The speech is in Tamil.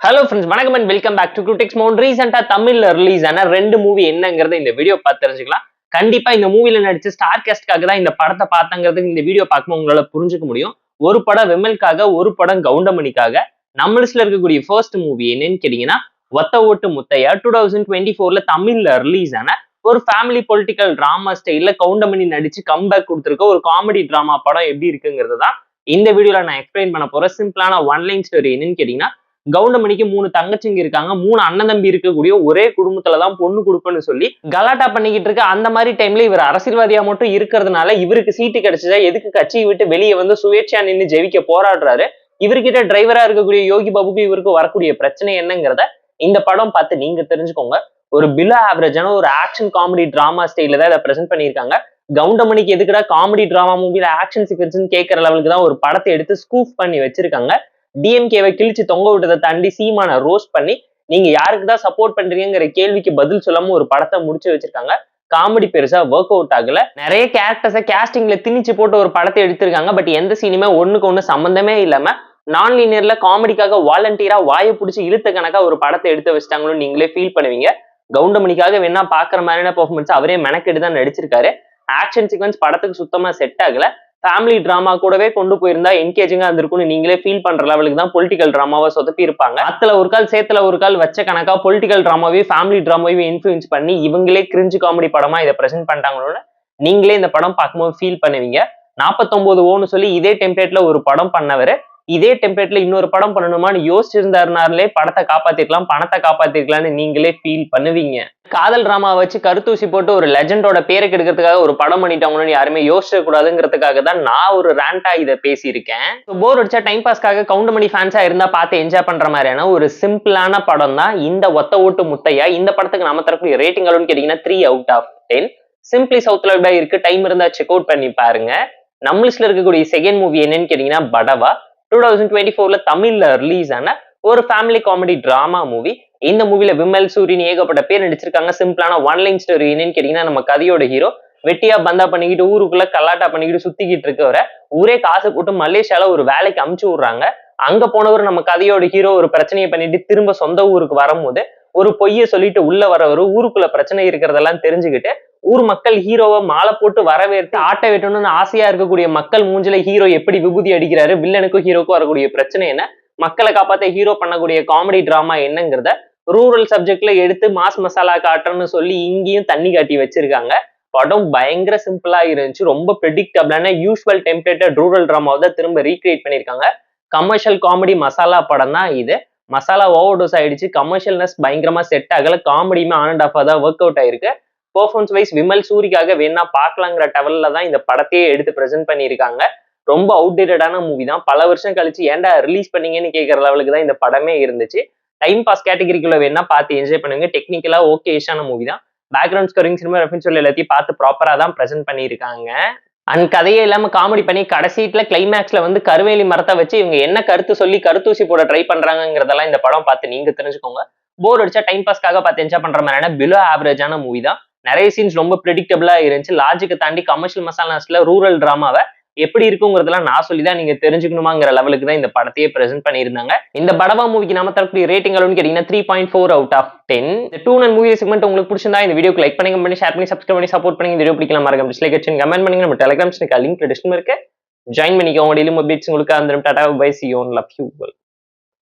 ஹலோ ஃப்ரெண்ட்ஸ் வணக்கம் அண்ட் வெல்கம் பேக் டு குட்டிக்ஸ் மோன் ரீசெண்டாக தமிழில் ரிலீஸ் ஆன ரெண்டு மூவி என்னங்கறத இந்த வீடியோ பார்த்து தெரிஞ்சுக்கலாம் கண்டிப்பா இந்த மூவில நடிச்சு ஸ்டார் கேஸ்ட்காக தான் இந்த படத்தை பார்த்தங்கிறது இந்த வீடியோ பார்க்கும்போது உங்களால புரிஞ்சுக்க முடியும். ஒரு படம் விமலுக்காக ஒரு படம் கவுண்டமணிக்காக நம்ம லிஸ்ட்ல இருக்கக்கூடிய ஃபர்ஸ்ட் மூவி என்னன்னு கேட்டீங்கன்னா ஒத்த ஓட்டு முத்தையா டூ தௌசண்ட் டுவெண்ட்டி ஃபோர்ல தமிழ்ல ரிலீஸ் ஆன ஒரு ஃபேமிலி பொலிட்டிக்கல் டிராமா ஸ்டைல்ல கவுண்டமணி நடிச்சு கம்பேக் கொடுத்துருக்க ஒரு காமெடி ட்ராமா படம் எப்படி இருக்குங்கிறது தான் இந்த வீடியோவில் நான் எக்ஸ்பிளைன் பண்ண போறேன். சிம்பிளான ஒன் லைன் ஸ்டோரி என்னன்னு கேட்டீங்கன்னா கவுண்டமணிக்கு மூணு தங்கச்சிங்க இருக்காங்க. மூணு அண்ணன் தம்பி இருக்கக்கூடிய ஒரே குடும்பத்துல தான் பொண்ணு கொடுப்பேன்னு சொல்லி கலாட்டா பண்ணிக்கிட்டு இருக்க அந்த மாதிரி டைம்ல இவர் அரசியல்வாதியா மட்டும் இருக்கிறதுனால இவருக்கு சீட்டு கிடைச்சதா எதுக்கு கட்சியை விட்டு வெளியே வந்து சுயேட்சையா நின்று ஜெயிக்க போராடுறாரு. இவர்கிட்ட டிரைவரா இருக்கக்கூடிய யோகி பாபுக்கு இவருக்கு வரக்கூடிய பிரச்சனை என்னங்கிறத இந்த படம் பார்த்து நீங்க தெரிஞ்சுக்கோங்க. ஒரு பிலோ ஆவரேஜான ஒரு ஆக்ஷன் காமெடி டிராமா ஸ்டைல தான் இதை பிரசென்ட் பண்ணியிருக்காங்க. கவுண்டமணிக்கு எதுக்குடா காமெடி டிராமா மூவில ஆக்ஷன் சீக்வன்ஸ் கேட்கற லெவலுக்கு தான் ஒரு படத்தை எடுத்து ஸ்கூப் பண்ணி வச்சிருக்காங்க. டிஎம்கேவை கிழிச்சு தொங்க விட்டதை தாண்டி சீமான ரோஸ்ட் பண்ணி நீங்க யாருக்கு தான் சப்போர்ட் பண்றீங்கிற கேள்விக்கு பதில் சொல்லாம ஒரு படத்தை முடிச்சு வச்சிருக்காங்க. காமெடி பெருசா ஒர்க் அவுட் ஆகல. நிறைய கேரக்டர்ஸை கேஸ்டிங்ல திணிச்சு போட்டு ஒரு படத்தை எடுத்திருக்காங்க. பட் எந்த சீனுமே ஒண்ணுக்கு ஒண்ணு சம்பந்தமே இல்லாம நான் லீனியர்ல காமெடிக்காக வாலண்டியரா வாயை பிடிச்சி இழுத்த கணக்கா ஒரு படத்தை எடுத்து வச்சிட்டாங்களோ நீங்களே ஃபீல் பண்ணுவீங்க. கவுண்டமணிக்காக வேணா பாக்குற மாதிரியான பெர்ஃபார்மன்ஸ் அவரே மெனக்கெட்டு தான் நடிச்சிருக்காரு. ஆக்ஷன் சீக்வன்ஸ் படத்துக்கு சுத்தமா செட் ஆகல. ஃபேமிலி ட்ராமா கூடவே கொண்டு போயிருந்தா என்கேஜிங்கா இருந்திருக்கும்னு நீங்களே ஃபீல் பண்ற லெவலுக்கு தான் பொலிட்டிக்கல் டிராமாவை சொதப்பி இருப்பாங்க. அத்துல ஒரு கால் சேத்துல ஒரு கால் வச்ச கணக்கா பொலிட்டிக்கல் ட்ராமாவையும் ஃபேமிலி ட்ராமாவையும் இன்ஃபுளுன்ஸ் பண்ணி இவங்களே கிரிஞ்சு காமெடி படமா இதை பிரசென்ட் பண்ணிட்டாங்களோன்னு நீங்களே இந்த படம் பார்க்கும்போது ஃபீல் பண்ணுவீங்க. நாற்பத்தொன்பது ஓன்னு சொல்லி இதே டெம்ப்ளேட்ல ஒரு படம் பண்ணவர் இதே டெம்ப்ளேட்ல இன்னொரு படம் பண்ணணுமான்னு யோசிச்சிருந்தாருனாலே படத்தை காப்பாத்திருக்கலாம் பணத்தை காப்பாத்திருக்கலாம்னு நீங்களே ஃபீல் பண்ணுவீங்க. காதல் டிராமா வச்சு கருத்தூசி போட்டு ஒரு லெஜண்டோட பேரை கெடுக்கிறதுக்காக ஒரு படம் பண்ணிட்டாங்கன்னு யாருமே யோசிக்க கூடாதுங்கிறதுக்காக தான் நான் ஒரு ரேண்டா இதை பேசியிருக்கேன். போர் அடிச்சா டைம் பாஸ்க்காக கவுண்டமணி ஃபேன்ஸா இருந்தா பார்த்து என்ஜாய் பண்ற மாதிரியான ஒரு சிம்பிளான படம் தான் இந்த ஒத்த ஓட்டு முத்தையா. இந்த படத்துக்கு நம்ம தரக்கூடிய ரேட்டிங் அளவுன்னு கேட்டீங்கன்னா three out of ten simply சவுத்ல இருக்கு டைம் இருந்தா செக் அவுட் பண்ணி பாருங்க. நம்ம லிஸ்ட்ல இருக்கக்கூடிய செகண்ட் மூவி என்னன்னு கேட்டீங்கன்னா படவா? டூ தௌசண்ட் டுவெண்ட்டி ஃபோர்ல தமிழ்ல ரிலீஸ் ஆன ஒரு ஃபேமிலி காமெடி டிராமா மூவி இந்த மூவில விமல் சூரியன் ஏகப்பட்ட பேர் நடிச்சிருக்காங்க. சிம்பிளான ஒன் லைன் ஸ்டோரி என்னன்னு கேட்டீங்கன்னா நம்ம கதையோட ஹீரோ வெட்டியா பந்தா பண்ணிக்கிட்டு ஊருக்குள்ள கல்லாட்டா பண்ணிக்கிட்டு சுத்திக்கிட்டு இருக்கவரை ஊரே காசு போட்டு மலேசியால ஒரு வேலைக்கு அமுச்சு விடுறாங்க. அங்க போனவர் நம்ம கதையோட ஹீரோ ஒரு பிரச்சனையை பண்ணிட்டு திரும்ப சொந்த ஊருக்கு வரும்போது ஒரு பொய்ய சொல்லிட்டு உள்ள வரவர் ஊருக்குள்ள பிரச்சனை இருக்கிறதெல்லாம் தெரிஞ்சுக்கிட்டு ஊர் மக்கள் ஹீரோவை மாலை போட்டு வரவேற்று ஆட்ட வெட்டணும்னு ஆசையா இருக்கக்கூடிய மக்கள் மூஞ்சில ஹீரோ எப்படி விபூதி அடிக்கிறாரு வில்லனுக்கும் ஹீரோக்கும் வரக்கூடிய பிரச்சனை என்ன? மக்களை காப்பாத்த ஹீரோ பண்ணக்கூடிய காமெடி டிராமா என்னங்கிறத ரூரல் சப்ஜெக்ட்ல எடுத்து மாஸ் மசாலா காட்டுறன்னு சொல்லி இங்கேயும் தண்ணி காட்டி வச்சிருக்காங்க. படம் பயங்கர சிம்பிளா இருந்துச்சு ரொம்ப ப்ரெடிக்டபிளான யூஸ்வல் டெம்ப்ளேட்டட் ரூரல் டிராமாவை தான் திரும்ப ரீக்ரியேட் பண்ணியிருக்காங்க. கமர்ஷியல் காமெடி மசாலா படம் தான் இது. மசாலா ஓவர் டோஸ் ஆயிடுச்சு கமர்ஷியல்னஸ் பயங்கரமா செட் ஆகல காமெடியுமே ஆன் அண்ட் ஆஃபாக தான் ஒர்க் அவுட் ஆயிருக்கு. பெர்ஃபார்மன்ஸ் வைஸ் விமல் சூரிக்காக வேணா பார்க்கலாங்கிற டவல்ல தான் இந்த படத்தையே எடுத்து ப்ரெசென்ட் பண்ணியிருக்காங்க. ரொம்ப அவுடேட்டடான மூவி தான். பல வருஷம் கழிச்சு ஏன்டா ரிலீஸ் பண்ணீங்கன்னு கேட்கற லெவலுக்கு தான் இந்த படமே இருந்துச்சு. டைம் பாஸ் கேட்டகரிக்குள்ள வேணா பார்த்து என்ஜாய் பண்ணுங்க. டெக்னிக்கலா ஓகேஷான மூவி தான். பேக்ரவுண்ட் ஸ்கோரிங் சினிமா ரெஃபரன்ஸ் சொல்லி எல்லாத்தையும் பார்த்து ப்ராப்பராக தான் ப்ரெசென்ட் பண்ணியிருக்காங்க. அண்ட் கதையே இல்லாமல் காமெடி பண்ணி கடைசீட்டில் கிளைமேக்ஸ்ல வந்து கருவேலி மரத்தை வச்சு இவங்க என்ன கருத்து சொல்லி கருத்தூசி போட ட்ரை பண்ணுறாங்கிறதெல்லாம் இந்த படம் பார்த்து நீங்க தெரிஞ்சுக்கோங்க. போர் அடிச்சா டைம் பாஸ்க்காக பார்த்து என்ஜாய் பண்ற மாதிரியான பிலோ ஆவரேஜான மூவி தான். நிறைய சீன்ஸ் ரொம்ப ப்ரெடிக்டபிளா இருந்துச்சு. லாஜிக்கை தாண்டி கமர்ஷியல் மசாலாஸ்ல ரூரல் டிராமாவை எப்படி இருக்குங்கிறதெல்லாம் நான் சொல்லி தான் நீங்க தெரிஞ்சுக்கணுமாங்கிற லெவலுக்கு தான் இந்த படத்தையே பிரசென்ட் பண்ணியிருந்தாங்க. இந்த படவா மூவிக்கு நம்ம தரக்கூடிய ரேட்டிங் அளவுன்னு கேட்டீங்கன்னா three point four out of ten இந்த டூ அண்ட் மூவி செக்மெண்ட் உங்களுக்கு பிடிச்சிருந்தா இந்த வீடியோக்கு லைக் பண்ணி பண்ணி ஷேர் பண்ணி சப்ஸ்கிரைப் பண்ணி சப்போர்ட் பண்ணி இந்த வீடியோ பிடிக்கலாம் மறக்காம டிஸ்லைக் வச்சு கமெண்ட் பண்ணுங்க. நம்ம டெலிகிராம் லிங்க் டிஸ்கிரிப்ஷன் இருக்கு. ஜாயின் பண்ணிக்கோங்க. டெய்லி அப்டேட்ஸ் உங்களுக்கு அந்த tata bye see own love you